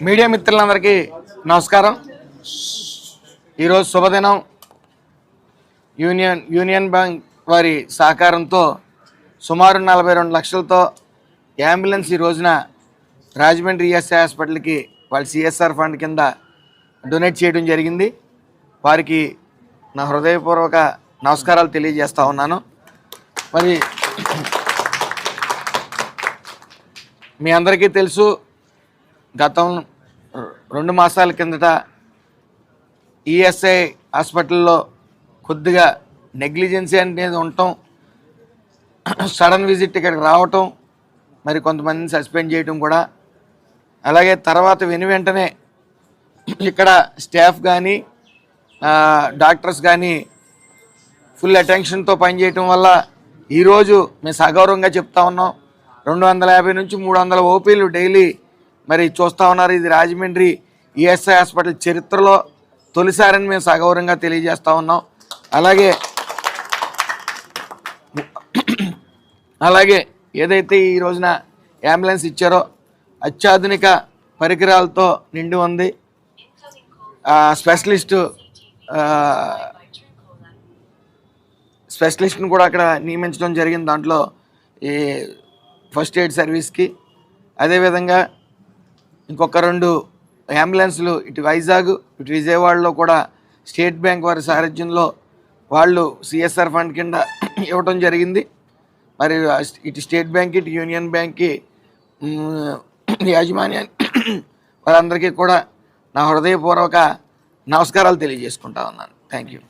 Media మిత్రులందరికీ నమస్కారం. ఈరోజు శుభదినం. యూనియన్ యూనియన్ బ్యాంక్ వారి సహకారంతో సుమారు నలభై రెండు లక్షలతో అంబులెన్స్ ఈ రోజున రాజమండ్రి ఈఎస్ఐ హాస్పిటల్కి వాళ్ళ సిఎస్ఆర్ ఫండ్ కింద డొనేట్ చేయడం జరిగింది. వారికి నా హృదయపూర్వక నమస్కారాలు తెలియజేస్తూ ఉన్నాను. మరి మీ అందరికీ తెలుసు గతం రెండు మాసాల కిందట ఈఎస్ఐ హాస్పిటల్లో కొద్దిగా నెగ్లిజెన్సీ అనేది ఉండటం సడన్ విజిట్ ఇక్కడికి రావటం మరి కొంతమందిని సస్పెండ్ చేయటం కూడా అలాగే తర్వాత వెను వెంటనే ఇక్కడ స్టాఫ్ కానీ డాక్టర్స్ కానీ ఫుల్ అటెన్షన్తో పనిచేయటం వల్ల ఈరోజు మేము సగౌరవంగా చెప్తా ఉన్నాం. రెండు వందల యాభై నుంచి మూడు వందల ఓపీలు డైలీ మరి చూస్తూ ఉన్నారు. ఇది రాజమండ్రి ఈఎస్ఐ హాస్పిటల్ చరిత్రలో తొలిసారని మేము సగౌరవంగా తెలియజేస్తూ ఉన్నాం. అలాగే అలాగే ఏదైతే ఈ రోజున అంబులెన్స్ ఇచ్చారో అత్యాధునిక పరికరాలతో నిండి ఉంది. స్పెషలిస్టు స్పెషలిస్ట్ని కూడా అక్కడ నియమించడం జరిగింది దాంట్లో ఈ ఫస్ట్ ఎయిడ్ సర్వీస్కి. అదేవిధంగా ఇంకొక రెండు అంబులెన్స్లు ఇటు వైజాగ్ ఇటు విజయవాడలో కూడా స్టేట్ బ్యాంక్ వారి సారథ్యంలో వాళ్ళు సిఎస్ఆర్ ఫండ్ కింద ఇవ్వటం జరిగింది. మరి ఇటు స్టేట్ బ్యాంక్ ఇటు యూనియన్ బ్యాంక్కి యాజమాన్యాన్ని వారందరికీ కూడా నా హృదయపూర్వక నమస్కారాలు తెలియజేసుకుంటా ఉన్నాను. Thank you